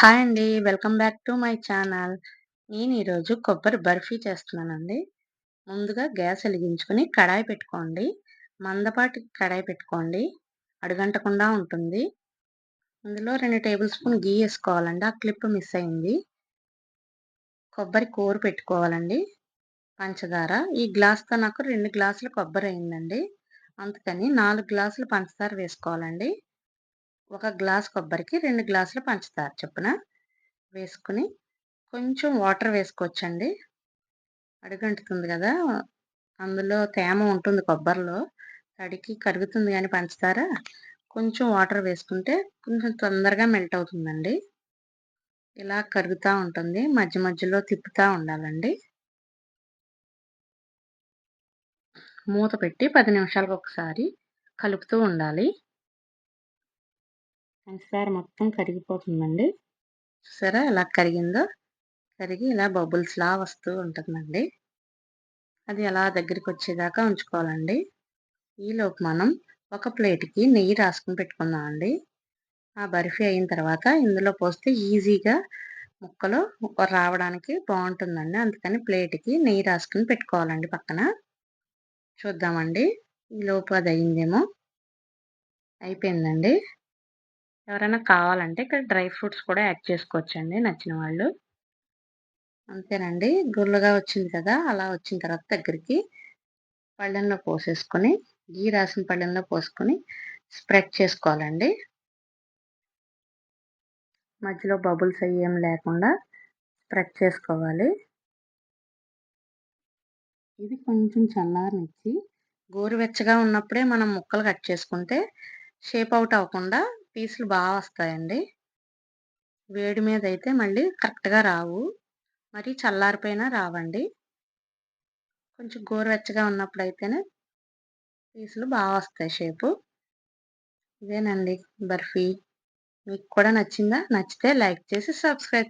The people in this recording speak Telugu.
హాయ్ అండి. Welcome back to my channel. నేను ఈరోజు కొబ్బరి బర్ఫీ చేస్తున్నానండి. ముందుగా గ్యాస్ వెలిగించుకొని కడాయి పెట్టుకోండి. మందపాటి కడాయి పెట్టుకోండి. అడుగంటకుండా ఉంటుంది. అందులో 2 టేబుల్ స్పూన్ గీ వేసుకోవాలండి ఆ క్లిప్ మిస్ అయింది. కొబ్బరి కూర పెట్టుకోవాలండి. పంచదార ఈ గ్లాస్‌తో నాకు రెండు గ్లాసులు కొబ్బరి అయిందండి. అందుకని నాలుగు గ్లాసులు పంచదార వేసుకోవాలండి. ఒక గ్లాస్ కొబ్బరికి రెండు గ్లాసులు పంచదార చొప్పున వేసుకుని కొంచెం వాటర్ వేసుకోవచ్చండి. అడుగంటుతుంది కదా అందులో తేమ ఉంటుంది కొబ్బరిలో. తడికి కరుగుతుంది కానీ పంచదార కొంచెం వాటర్ వేసుకుంటే కొంచెం తొందరగా మెల్ట్ అవుతుందండి. ఇలా కరుగుతూ ఉంటుంది. మధ్య మధ్యలో తిప్పుతూ ఉండాలండి. మూత పెట్టి పది నిమిషాలకు ఒకసారి కలుపుతూ ఉండాలి. పంచదార మొత్తం కరిగిపోతుందండి. చూసారా ఎలా కరిగిందో? కరిగి ఇలా బబుల్స్‌లా వస్తూ ఉంటుందండి. అది అలా దగ్గరికొచ్చేదాకా ఉంచుకోవాలండి. ఈలోపు మనం ఒక ప్లేట్‌కి నెయ్యి రాసుకుని పెట్టుకుందామండి. ఆ బర్ఫీ అయిన తర్వాత ఇందులో పోస్తే ఈజీగా ముక్కలు రావడానికి బాగుంటుందండి అందుకని ప్లేట్‌కి నెయ్యి రాసుకుని పెట్టుకోవాలండి పక్కన. చూద్దామండి. ఈలోపు అది అయిందేమో. అయిపోయిందండి. ఎవరైనా కావాలంటే ఇక్కడ డ్రై ఫ్రూట్స్ కూడా యాడ్ చేసుకోవచ్చండి నచ్చిన వాళ్ళు. అంతేనండి. గుల్లగా వచ్చింది కదా! అలా వచ్చిన తర్వాత దగ్గరికి పళ్ళెంలో పోసేసుకొని గీ రాసిన పళ్ళెంలో పోసుకొని స్ప్రెడ్ చేసుకోవాలండి. మధ్యలో బబుల్స్ అవి ఏం లేకుండా స్ప్రెడ్ చేసుకోవాలి. ఇది కొంచెం చల్లారనిచ్చి గోరువెచ్చగా ఉన్నప్పుడే మనం ముక్కలు కట్ చేసుకుంటే షేప్ అవుట్ అవ్వకుండా పీసులు బాగా వస్తాయండి. వేడి మీద అయితే మళ్ళీ కరెక్ట్‌గా రావు. మరి చల్లారిపోయినా రావండి. కొంచెం గోరువెచ్చగా అయితేనే పీసులు బాగా వస్తాయి షేపు. ఇదేనండి బర్ఫీ. మీకు కూడా నచ్చిందా? నచ్చితే లైక్ చేసి సబ్స్క్రైబ్